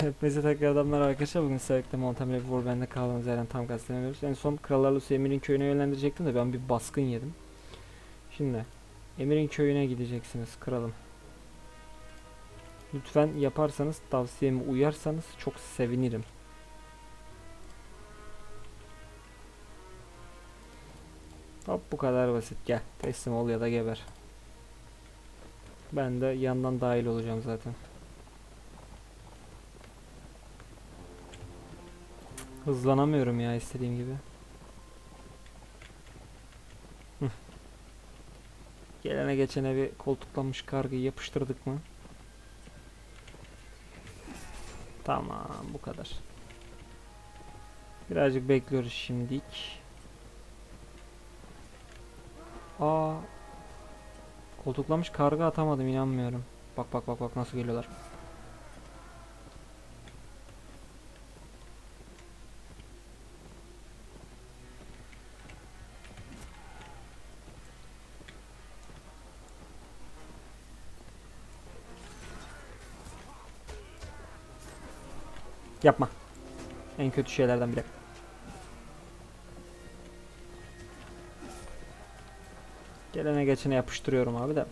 Hepinize tekrardan merhaba arkadaşlar. Bugün Sevik'te Montemle Warband'de kaldığımız yerden tam gazeteni veriyoruz. En son Krallarlı Emir'in köyüne yönlendirecektim de ben bir baskın yedim. Şimdi Emir'in köyüne gideceksiniz kralım. Lütfen yaparsanız tavsiyeme uyarsanız çok sevinirim. Hop bu kadar basit gel teslim ol ya da geber. Ben de yandan dahil olacağım zaten. Hızlanamıyorum ya istediğim gibi. Gelene geçene bir koltuklanmış kargıyı yapıştırdık mı? Tamam bu kadar. Birazcık bekliyoruz şimdilik. Aa. Koltuklanmış karga atamadım inanmıyorum. Bak bak bak bak nasıl geliyorlar. Yapma. En kötü şeylerden biri. Gelene geçene yapıştırıyorum abi de.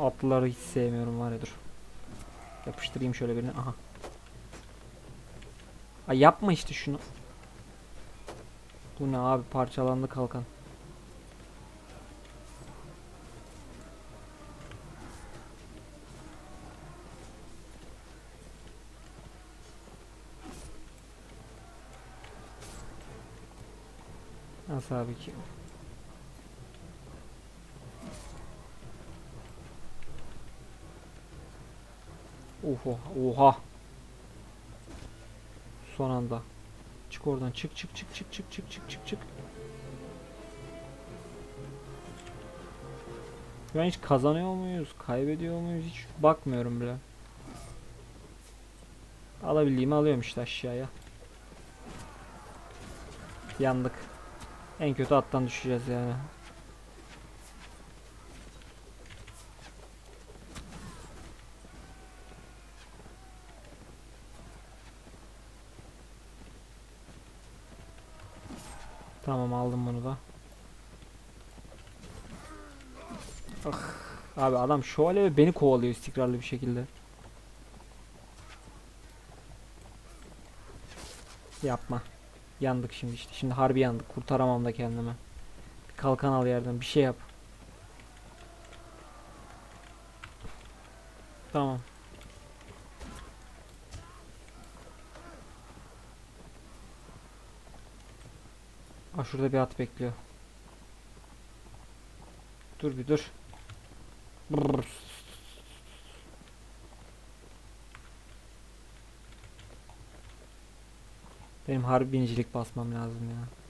Atlıları hiç sevmiyorum var ya dur. Yapıştırayım şöyle birini. Aha. Ay yapma işte şunu. Bu ne abi parçalandı kalkan. Nasıl abi ki? Oha, oha. Son anda. Çık oradan. Çık çık çık çık çık çık çık çık çık. Ben hiç kazanıyor muyuz? Kaybediyor muyuz? Hiç bakmıyorum bile. Alabildiğimi alıyorum işte aşağıya. Yandık. En kötü attan düşeceğiz yani. Tamam aldım bunu da. Ah, abi adam şövalye ve beni kovalıyor istikrarlı bir şekilde. Yapma. Yandık şimdi işte. Şimdi harbi yandık. Kurtaramam da kendimi. Bir kalkan al yerden. Bir şey yap. Tamam. Şurada bir at bekliyor. Dur bir dur. Brrr. Benim harbi binicilik basmam lazım ya.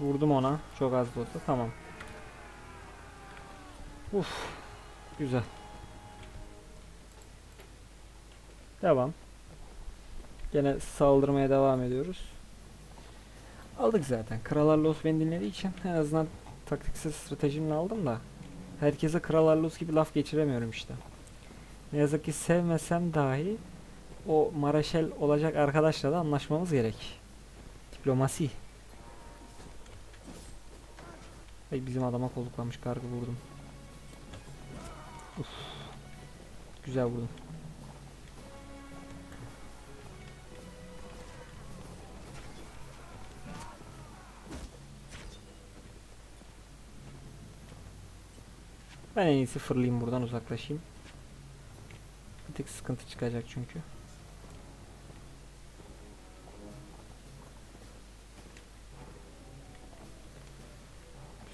Vurdum ona. Çok az da olsa. Tamam. Uf. Güzel. Devam. Gene saldırmaya devam ediyoruz. Aldık zaten. Kralar Los beni için en azından taktiksel stratejimle aldım da herkese Kralar Los gibi laf geçiremiyorum işte. Ne yazık ki sevmesem dahi o Maraşel olacak arkadaşla da anlaşmamız gerek. Diplomasi. Ay bizim adama koluklanmış kargı vurdum. Uf. Güzel vurdum. Ben en iyisi fırlayayım buradan uzaklaşayım. Bir tık sıkıntı çıkacak çünkü.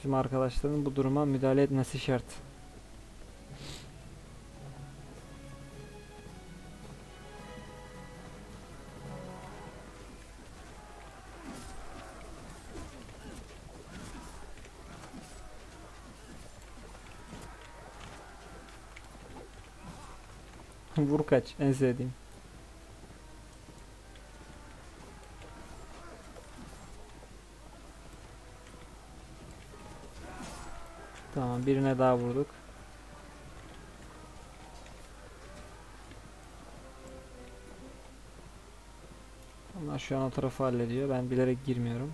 Bizim arkadaşların bu duruma müdahale etmesi şart. Vur kaç en sevdiğim. Tamam birine daha vurduk. Onlar şu an o tarafı hallediyor. Ben bilerek girmiyorum.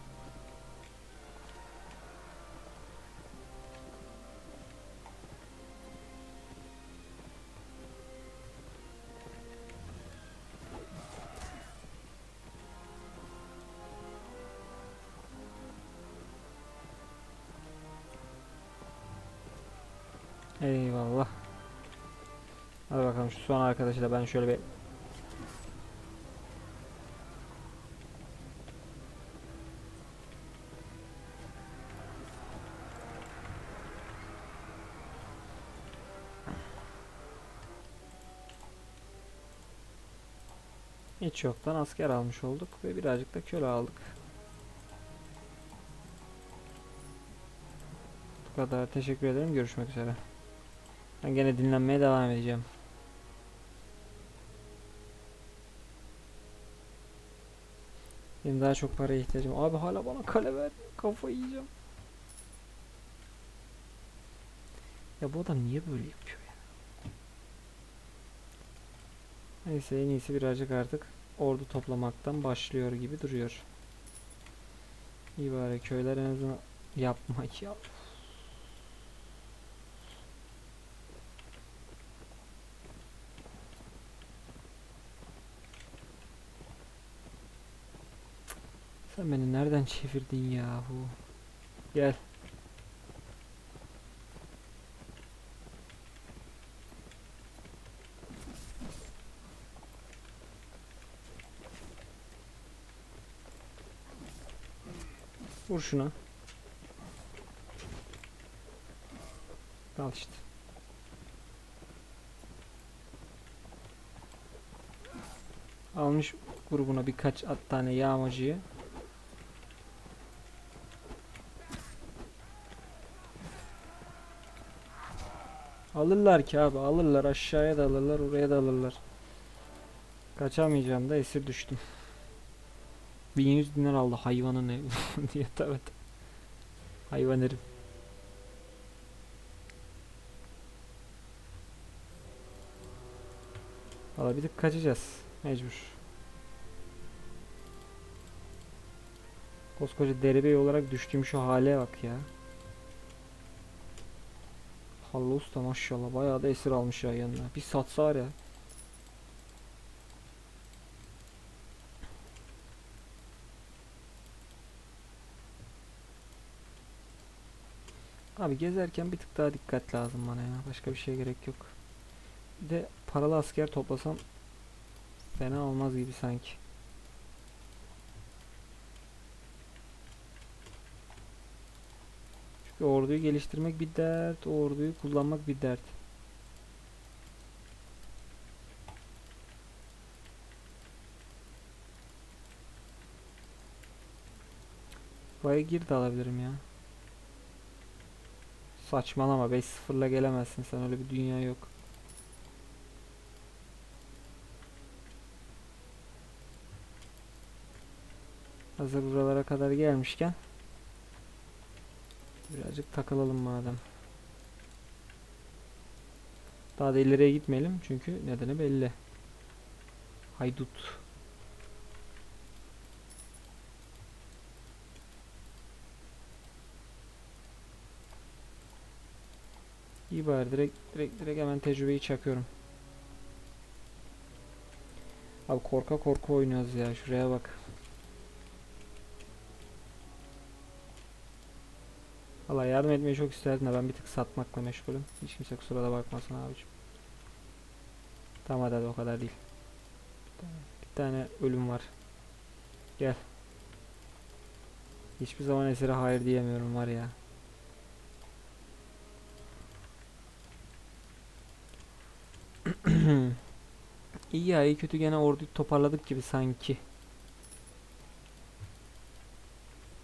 Şu son arkadaşı da ben şöyle bir Hiç yoktan asker almış olduk ve birazcık da köle aldık. Bu kadar. Teşekkür ederim. Görüşmek üzere. Ben gene dinlenmeye devam edeceğim. Benim daha çok paraya ihtiyacım. Abi hala bana kale ver. Kafayı yiyeceğim. Ya bu adam niye böyle yapıyor ya? Neyse en iyisi birazcık artık ordu toplamaktan başlıyor gibi duruyor. İyi bari köyler en azından yapma ya. Sen beni nereden çevirdin yahu? Gel. Vur şuna. Al işte. Almış grubuna birkaç at tane yağmacıyı. Alırlar ki abi alırlar aşağıya da alırlar oraya da alırlar. Kaçamayacağım da esir düştüm. 1100 dinar aldı hayvanı ne diye evet. Hayvan herif. Valla bir tık kaçacağız. Mecbur. Koskoca derebey olarak düştüğüm şu hale bak ya. Hallı usta maşallah bayağı da esir almış ya yanına. Bir satsa var ya. Abi gezerken bir tık daha dikkat lazım bana ya. Başka bir şeye gerek yok. Bir de paralı asker toplasam fena olmaz gibi sanki. Orduyu geliştirmek bir dert, orduyu kullanmak bir dert. Buraya gir de alabilirim ya. Saçmalama 5-0'la gelemezsin sen öyle bir dünya yok. Hazır buralara kadar gelmişken birazcık takılalım madem. Daha da ileriye gitmeyelim çünkü nedeni belli. Haydut. İyi bari direkt direkt direkt hemen tecrübeyi çakıyorum. Abi korka korku oynuyoruz ya şuraya bak. Valla yardım etmeyi çok isterdim de ben bir tık satmakla meşgulüm. Hiç kimse kusura da bakmasın abicim. Tamam hadi, hadi o kadar değil. Bir tane ölüm var. Gel. Hiçbir zaman esire hayır diyemiyorum var ya. İyi ya iyi kötü gene orduyu toparladık gibi sanki.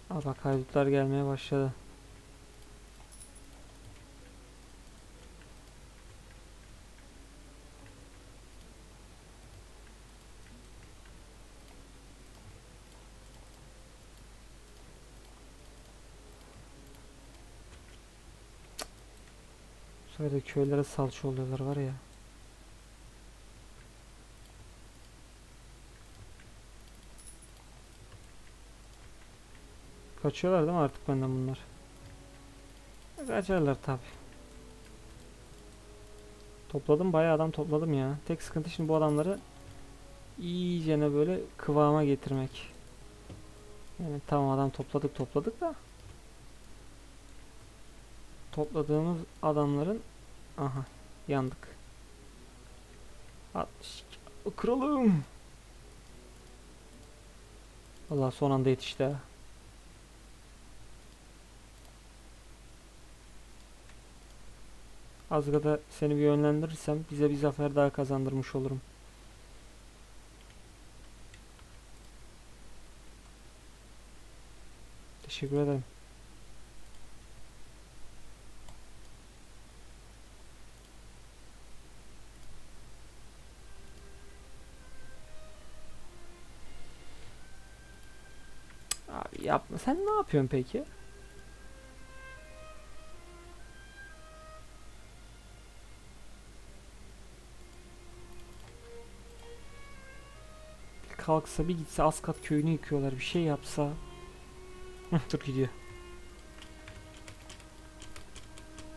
Aa bak haydutlar gelmeye başladı. De köylere salça oluyorlar var ya. Kaçıyorlar değil mi artık benden bunlar? Kaçarlar tabi. Topladım bayağı adam topladım ya. Tek sıkıntı şimdi bu adamları iyicene böyle kıvama getirmek. Yani tamam adam topladık topladık da topladığımız adamların aha yandık. 62 kralım. Allah son anda yetişti ha. Azga'da seni bir yönlendirirsem bize bir zafer daha kazandırmış olurum. Teşekkür ederim. Sen ne yapıyorsun peki? Bir kalksa bir gitse Askat köyünü yıkıyorlar. Bir şey yapsa. Dur gidiyor.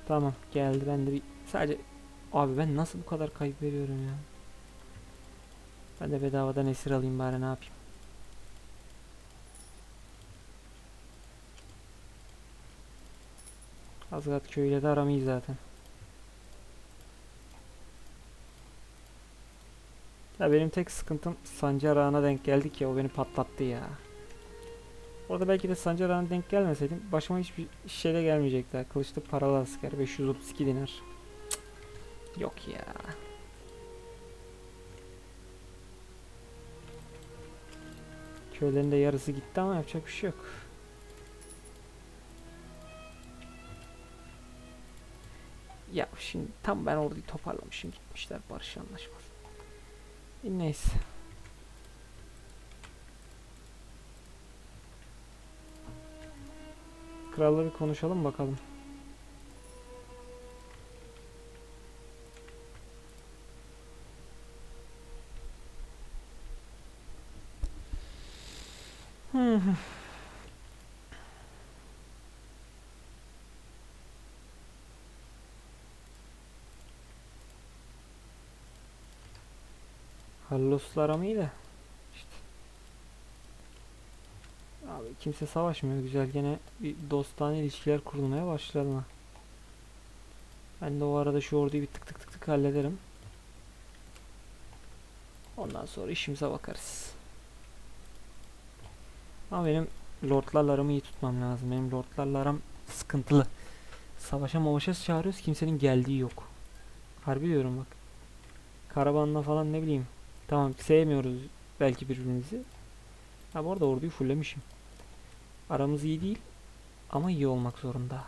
Tamam geldi ben de bir sadece abi ben nasıl bu kadar kayıp veriyorum ya. Ben de bedavadan esir alayım bari ne yapayım. Azgat köyüyle de aram iyi zaten. Ya benim tek sıkıntım Sancar Ağa'na denk geldik ya o beni patlattı ya. Orada belki de Sancar Ağa'na denk gelmeseydim başıma hiçbir şeyle gelmeyecekti. Kılıçlı paralı asker 532 dinar. Cık, Yok ya. Köylerin de yarısı gitti ama yapacak bir şey yok. Ya şimdi tam ben orayı toparlamışım gitmişler barış anlaşması. E, Neyse. Kralları konuşalım bakalım. Halloslar ama iyi de işte. Abi kimse savaşmıyor güzel gene bir dostane ilişkiler kurulmaya başladı mı? Ben de o arada şu orduyu bir tık tık tık tık hallederim. Ondan sonra işimize bakarız. Ama benim lordlarla aramı iyi tutmam lazım. Benim lordlarla aram sıkıntılı. Savaşa mavaşa çağırıyoruz kimsenin geldiği yok. Harbi diyorum bak. Karavanla falan ne bileyim. Tamam sevmiyoruz belki birbirimizi. Ha bu arada orduyu fullemişim. Aramız iyi değil ama iyi olmak zorunda.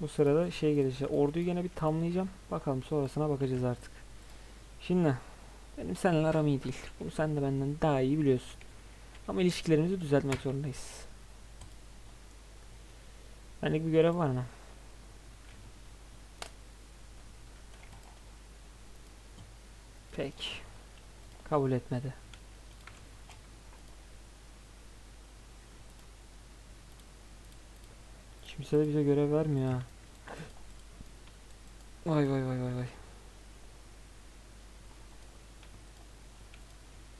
Bu sırada şey gelecek. Orduyu gene bir tamlayacağım. Bakalım sonrasına bakacağız artık. Şimdi benim seninle aram iyi değil. Bunu sen de benden daha iyi biliyorsun. Ama ilişkilerimizi düzeltmek zorundayız. Benlik bir görev var mı? Peki. Kabul etmedi. Kimse de bize görev vermiyor ha. Vay vay vay vay vay.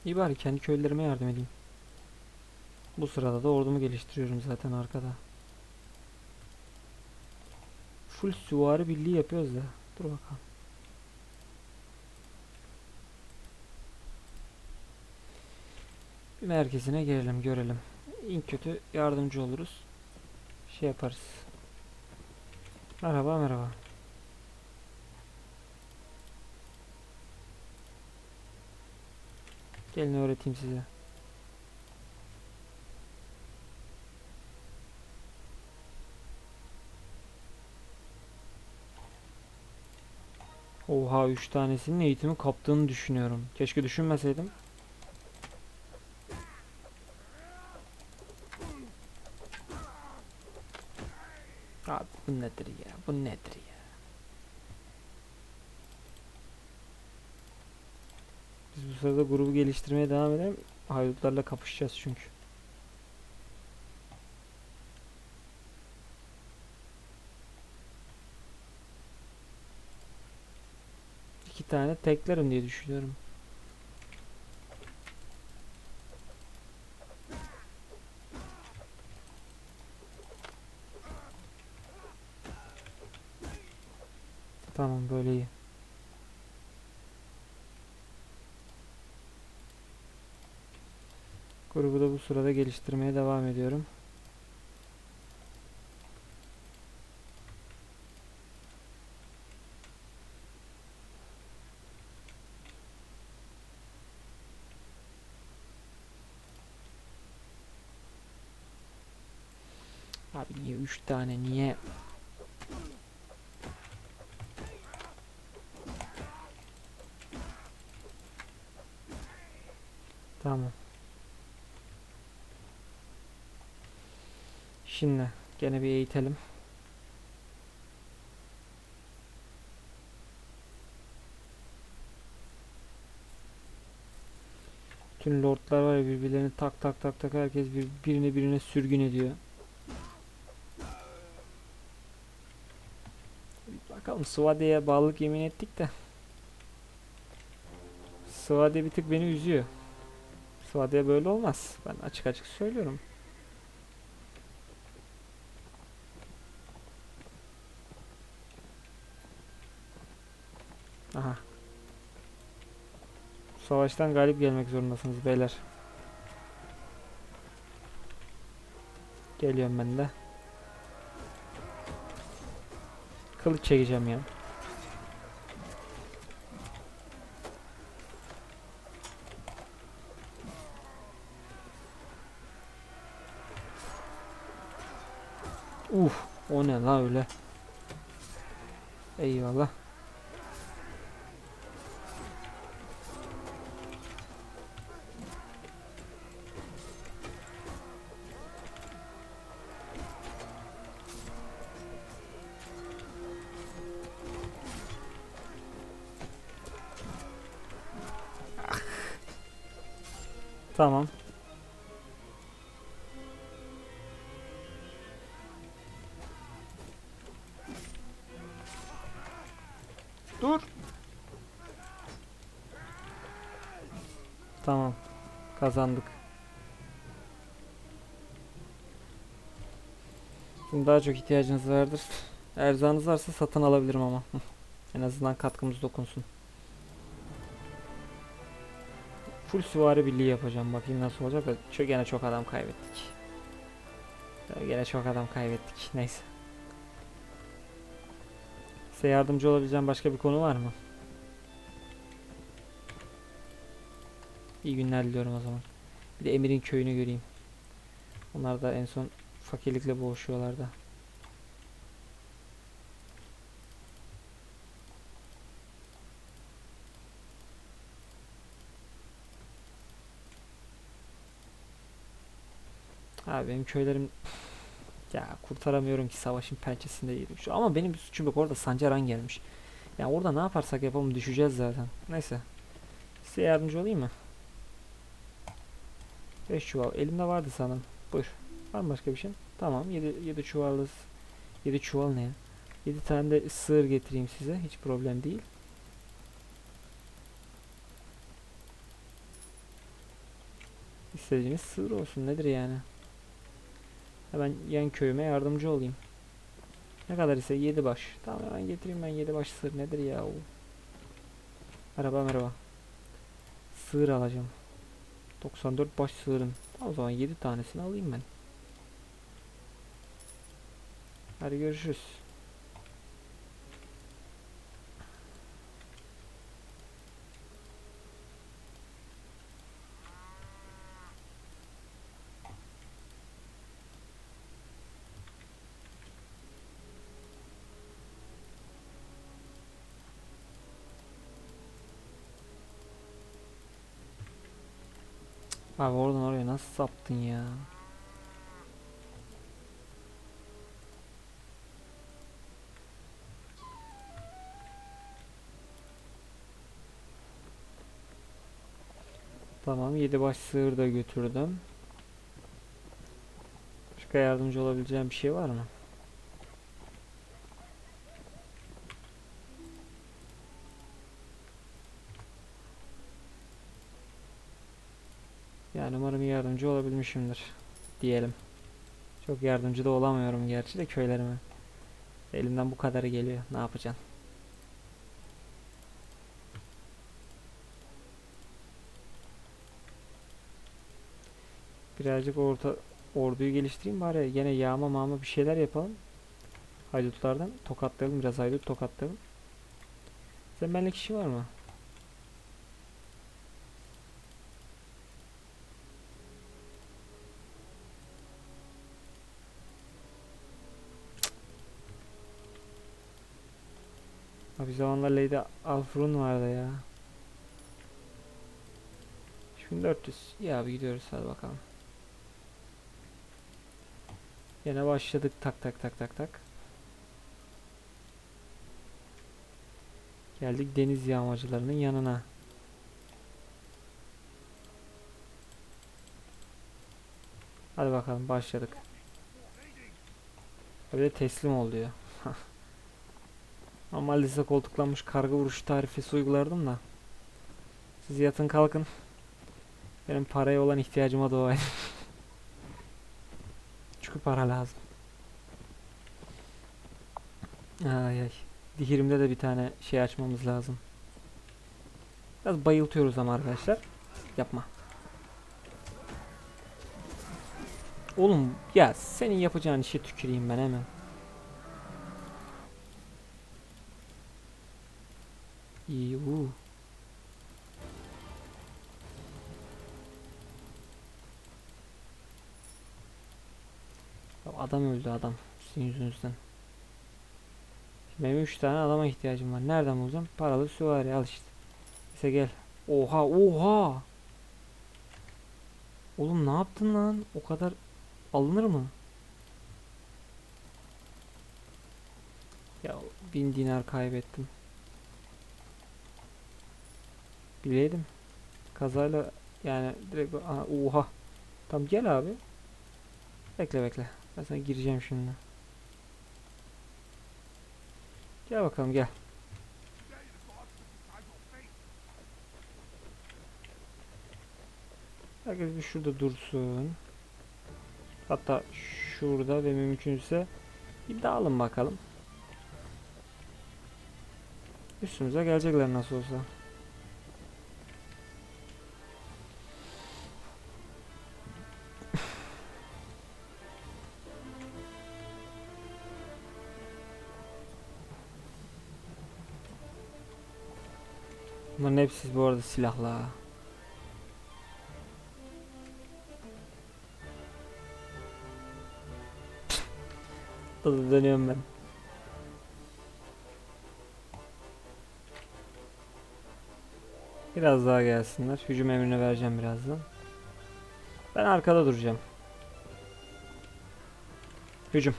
İyi bari kendi köylerime yardım edeyim. Bu sırada da ordumu geliştiriyorum zaten arkada. Full süvari birliği yapıyoruz da. Dur bakalım. Merkezine gelelim görelim. En kötü yardımcı oluruz. Şey yaparız. Merhaba merhaba. Gelin öğreteyim size. Oha 3 tanesinin eğitimi kaptığını düşünüyorum. Keşke düşünmeseydim. Abi bu nedir ya? Bu nedir ya? Biz bu sırada grubu geliştirmeye devam edelim. Haydutlarla kapışacağız çünkü. İki tane teklerim diye düşünüyorum. Tamam böyle iyi. Grubu da bu sırada geliştirmeye devam ediyorum. Abi niye 3 tane niye? Tamam. Şimdi gene bir eğitelim. Bütün lordlar var ya birbirlerini tak tak tak tak herkes bir, birini birine sürgün ediyor. Bakalım Suadi'ye bağlılık yemin ettik de. Suadi bir tık beni üzüyor. Suadi'ye böyle olmaz. Ben açık açık söylüyorum. Aha. Savaştan galip gelmek zorundasınız beyler. Geliyorum ben de. Kılıç çekeceğim ya. Uf, o ne la öyle? Eyvallah. Tamam. Dur. Tamam. Kazandık. Şimdi daha çok ihtiyacınız vardır. Erzağınız varsa satın alabilirim ama. en azından katkımız dokunsun. Full süvari birliği yapacağım. Bakayım nasıl olacak da çok gene çok adam kaybettik. Gene çok adam kaybettik. Neyse. Size yardımcı olabileceğim başka bir konu var mı? İyi günler diliyorum o zaman. Bir de Emir'in köyünü göreyim. Onlar da en son fakirlikle boğuşuyorlardı. Abi benim köylerim ya kurtaramıyorum ki savaşın pençesinde şu ama benim bir suçum yok orada Sancaran gelmiş. Ya orada ne yaparsak yapalım düşeceğiz zaten. Neyse. Size yardımcı olayım mı? 5 çuval. Elimde vardı sanırım. Buyur. Var mı başka bir şey? Tamam. 7 7 çuvalız. 7 çuval ne ya? 7 tane de sığır getireyim size. Hiç problem değil. İstediğiniz sığır olsun. Nedir yani? Hemen yan köyüme yardımcı olayım. Ne kadar ise 7 baş. Tamam hemen getireyim ben 7 baş sığır nedir ya o. Merhaba merhaba. Sığır alacağım. 94 baş sığırın. Tamam, o zaman 7 tanesini alayım ben. Hadi görüşürüz. Abi oradan oraya nasıl saptın ya? Tamam, yedi baş sığır da götürdüm. Başka yardımcı olabileceğim bir şey var mı? Yani umarım yardımcı olabilmişimdir diyelim. Çok yardımcı da olamıyorum gerçi de köylerime. Elimden bu kadarı geliyor. Ne yapacaksın? Birazcık orta orduyu geliştireyim bari gene yağma mağma bir şeyler yapalım. Haydutlardan tokatlayalım biraz haydut tokatlayalım. Sen benimle kişi var mı? Zamanlar Lady Alfrun vardı ya. 3400. Ya abi gidiyoruz hadi bakalım. Yine başladık tak tak tak tak tak. Geldik deniz yağmacılarının yanına. Hadi bakalım başladık. De teslim ol diyor. Normalde size koltuklanmış karga vuruşu tarifesi uygulardım da. Siz yatın kalkın. Benim paraya olan ihtiyacıma dua edin. Çünkü para lazım. Ay ay. Dihirimde de bir tane şey açmamız lazım. Biraz bayıltıyoruz ama arkadaşlar. Yapma. Oğlum ya senin yapacağın işe tüküreyim ben hemen. Ya Adam öldü adam sizin yüzünüzden. Benim 3 tane adama ihtiyacım var. Nereden bulacağım? Paralı süvari al işte. Neyse gel. Oha oha. Oğlum ne yaptın lan? O kadar alınır mı? Ya bin dinar kaybettim. Bileydim. Kazayla yani direkt Aha, oha. Tamam gel abi. Bekle bekle. Ben sana gireceğim şimdi. Gel bakalım gel. Herkes bir şurada dursun. Hatta şurada ve mümkünse bir dağılın bakalım. Üstümüze gelecekler nasıl olsa. Hepsi bu arada silahlı ha. Hızlı dönüyorum ben. Biraz daha gelsinler. Hücum emrini vereceğim birazdan. Ben arkada duracağım. Hücum.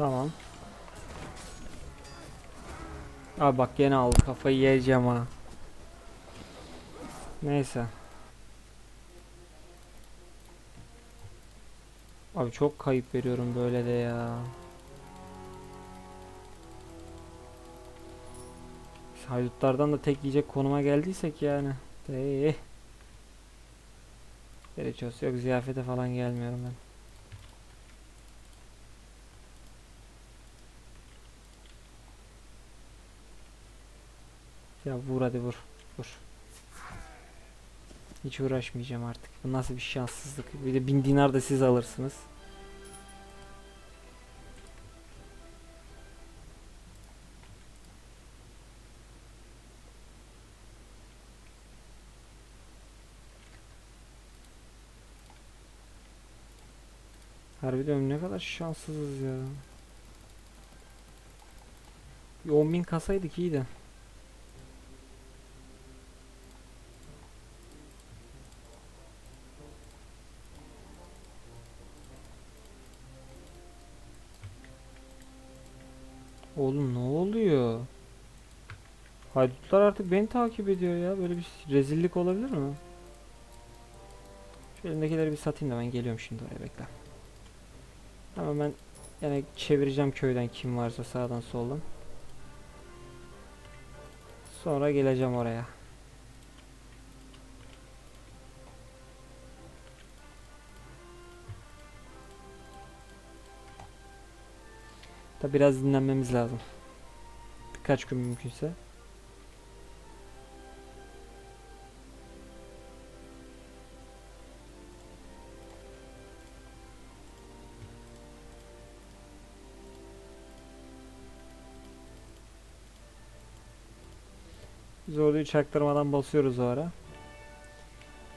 Tamam. Abi bak gene aldı kafayı yiyeceğim ha. Neyse. Abi çok kayıp veriyorum böyle de ya. Haydutlardan da tek yiyecek konuma geldiysek yani. Eee. Gerek yok ziyafete falan gelmiyorum ben. Ya vur hadi vur. Vur. Hiç uğraşmayacağım artık. Bu nasıl bir şanssızlık. Bir de bin dinar da siz alırsınız. Harbi diyorum ne kadar şanssızız ya. Bir 10.000 kasaydık iyiydi. Haydutlar artık beni takip ediyor ya. Böyle bir rezillik olabilir mi? Şu elimdekileri bir satayım da ben geliyorum şimdi oraya bekle. Ama ben yani çevireceğim köyden kim varsa sağdan soldan. Sonra geleceğim oraya. Da biraz dinlenmemiz lazım. Birkaç gün mümkünse. Biz orduyu çaktırmadan basıyoruz o ara.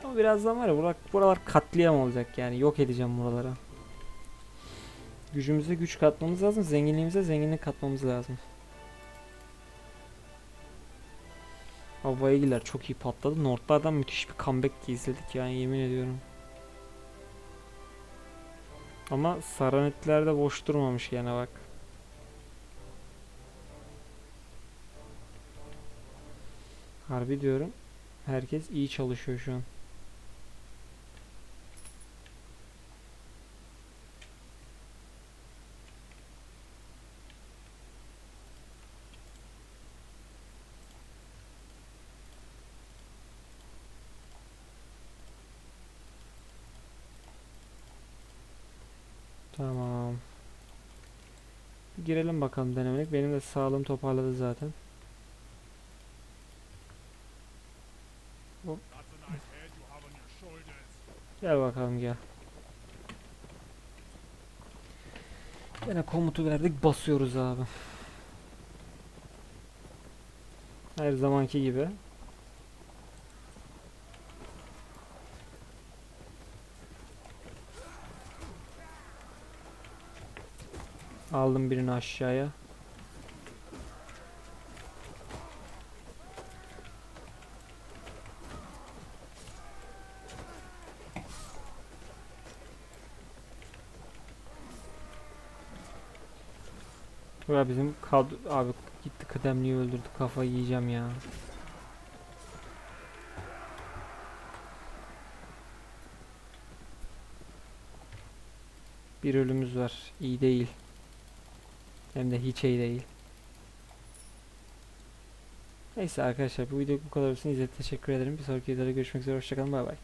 Ama birazdan var ya buralar, buralar katliam olacak yani yok edeceğim buraları. Gücümüze güç katmamız lazım, zenginliğimize zenginlik katmamız lazım. Havayigiler çok iyi patladı. Nordlardan müthiş bir comeback izledik yani yemin ediyorum. Ama Saranetler de boş durmamış gene bak. Harbi diyorum. Herkes iyi çalışıyor şu an. Tamam. Girelim bakalım denemelik. Benim de sağlığım toparladı zaten. Gel bakalım gel. Yine komutu verdik basıyoruz abi. Her zamanki gibi. Aldım birini aşağıya. Ya bizim kadro abi gitti kıdemliyi öldürdü kafayı yiyeceğim ya. Bir ölümümüz var. İyi değil. Hem de hiç iyi değil. Neyse arkadaşlar bu video bu kadar olsun. İzlediğiniz teşekkür ederim. Bir sonraki videoda görüşmek üzere. Hoşçakalın. Bay bay.